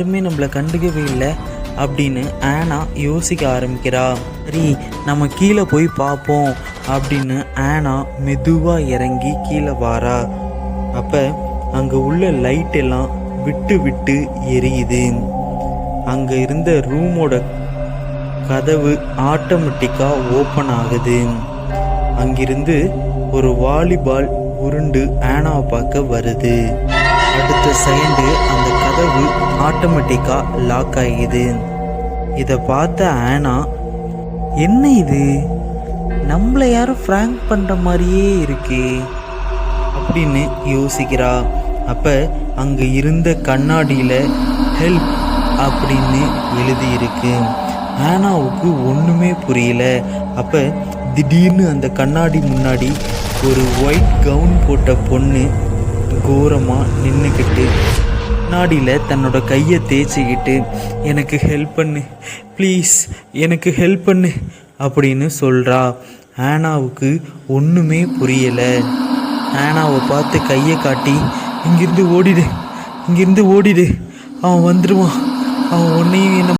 யாருமே நம்மளை கண்டுக்கவே இல்லை அப்படின்னு ஆனா யோசிக்க ஆரம்பிக்கிறா. சரி நம்ம கீழே போய் பார்ப்போம் அப்படின்னு ஆனா மெதுவாக இறங்கி கீழே வாரா. அப்போ அங்கே உள்ள லைட் எல்லாம் விட்டு விட்டு எரியுது. அங்கே இருந்த ரூமோட கதவு ஆட்டோமேட்டிக்காக ஓப்பன் ஆகுது. அங்கிருந்து ஒரு வாலிபால் உருண்டு ஆனாவை பார்க்க வருது. அடுத்த செகண்டு அந்த கதவு ஆட்டோமேட்டிக்காக லாக் ஆகிது இதை பார்த்த ஆனா என்ன இது? நம்மளை யாரும் ஃப்ராங்க் பண்ணுற மாதிரியே இருக்கே அப்படின்னு யோசிக்கிறா. அப்போ அங்கே இருந்த கண்ணாடியில் ஹெல்ப் அப்படின்னு எழுதியிருக்கு. ஆனாவுக்கு ஒன்றுமே புரியல. அப்போ திடீர்னு அந்த கண்ணாடி முன்னாடி ஒரு ஒயிட் கவுன் போட்ட பொண்ணு கோரமாக நின்றுக்கிட்டு கண்ணாடியில் தன்னோட கையை தேய்ச்சிக்கிட்டு எனக்கு ஹெல்ப் பண்ணு ப்ளீஸ் எனக்கு ஹெல்ப் பண்ணு அப்படின்னு சொல்கிறா ஆனாவுக்கு ஒன்றுமே புரியலை. ஆனாவை பார்த்து கையை காட்டி இங்கிருந்து ஓடிடு இங்கிருந்து ஓடிடு அவன் வந்துடுவான் அவன் உன்னையும் என்ன